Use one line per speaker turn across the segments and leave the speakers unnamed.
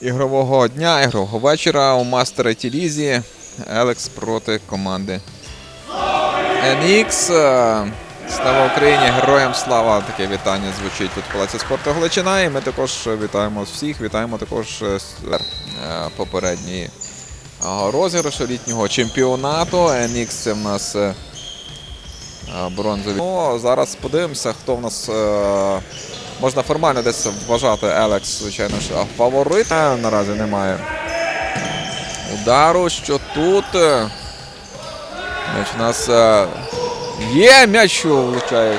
ігрового дня, ігрового вечора у Мастер Тілізі. Елекс проти команди NX. Е, Слава Україні! Героям слава! Таке вітання звучить тут в Палаці спорту Галичина. І ми також вітаємо всіх. Вітаємо також е, попередній е, літнього чемпіонату. NX це в нас бронзові. Ну, зараз подивимося, хто в нас. Можна формально десь вважати Елекс, звичайно ж, фаворит. Е, Наразі немає удару. Що тут? е, М'яч у нас е, є м'яч влучає.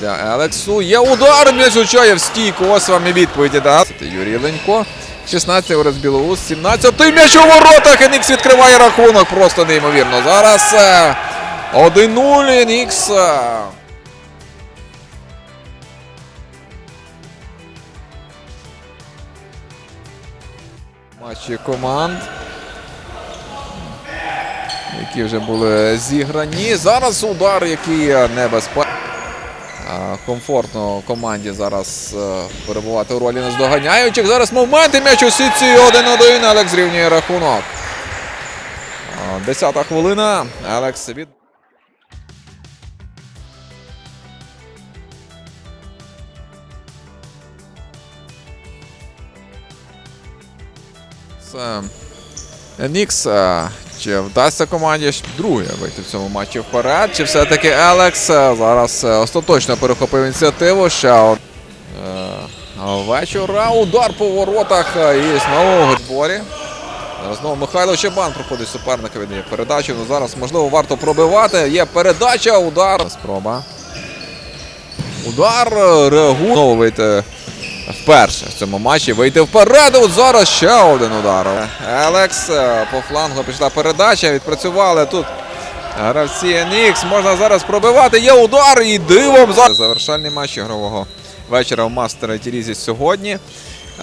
Для Елексу є удар, м'яч влучає в стійку. Ось вам і відповіді. Да? Юрій Ленько. 16 Орес Білоус, 17 м'яч у воротах. Енікс відкриває рахунок. Просто неймовірно. Зараз е, 1-0 Енікс. Матчі команд. Які вже були зіграні. Зараз удар, який небезпечний. Комфортно команді зараз е, перебувати у ролі наздоганяючих. Зараз моменти м'яч у сітці 1-1. Алекс зрівнює рахунок. Десята хвилина. Алекс від. Нікс. е, Чи вдасться команді друге вийти в цьому матчі вперед? Чи все-таки Елекс е, зараз е, остаточно перехопив ініціативу? Ще од... е, вечора. Удар по воротах е, і знову в зборі. Зараз знову Михайло Чебан проходить суперника віддає передачу. Ну зараз можливо варто пробивати. Є передача, удар. Спроба. Удар е, реагує. Знову вийти вперше в цьому матчі. Вийти вперед. От зараз ще один удар. Елекс е, по флангу пішла передача. Відпрацювали тут. Гравці NX. Можна зараз пробивати. Є удар і дивом зараз. Завершальний матч ігрового вечора в Мастера Тірізі сьогодні.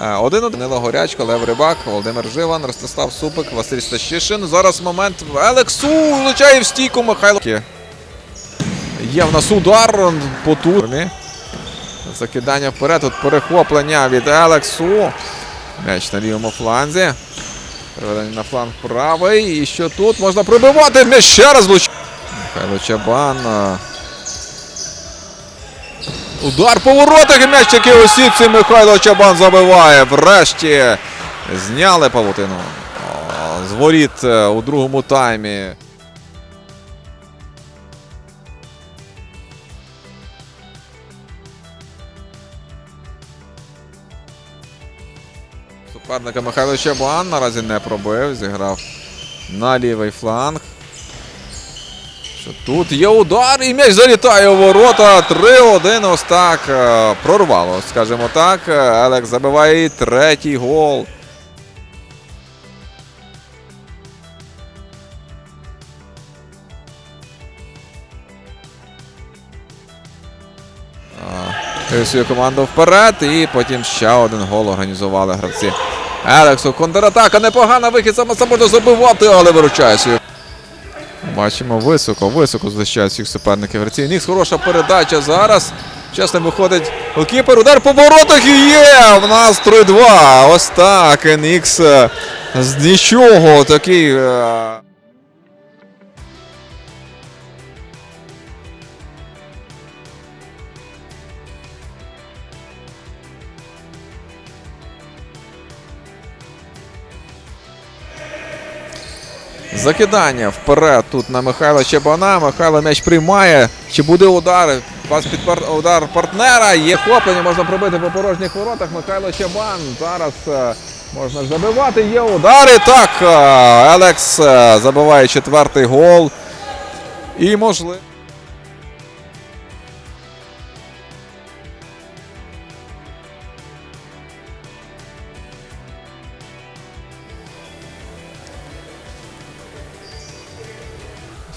Е, Один Данило Горячко, Лев Рибак, Володимир Живан, Ростислав Супик, Василь Стащишин. Зараз момент Елексу влучає в стійку Михайло. Є в нас удар потужний. Закидання вперед. Тут перехоплення від Елексу. М'яч на лівому фланзі. Переведення на фланг правий. І що тут можна пробивати? М'яч ще раз влучає. Михайло Чабан. Удар по воротах і м'яч який у сітці Михайло Чабан забиває. Врешті зняли павутину. З е, у другому таймі. Суперника Михайло Чебан наразі не пробив, зіграв на лівий фланг. Що тут є удар і м'яч залітає у ворота. 3-1 ось так е, прорвало, скажімо так. Е, Алекс забиває і третій гол. Свою команду вперед, і потім ще один гол організували гравці. Елексу контратака, непогана вихід, саме можна забивати, але виручає свою. Бачимо високо, високо захищають всіх суперників гравців. Нікс хороша передача зараз. Чесно виходить голкіпер, удар по воротах і є! В нас 3-2. Ось так. Нікс е, з нічого такий. Закидання вперед тут на Михайла Чебана. Михайло м'яч приймає. Чи буде удар? Пас під пар- удар партнера. Є хоплення, можна пробити по порожніх воротах. Михайло Чабан. Зараз е, можна забивати. Є удари. Так. Елекс е, забиває четвертий гол. І можливо.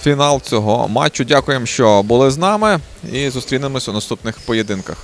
Фінал цього матчу. Дякуємо, що були з нами. І зустрінемось у наступних поєдинках.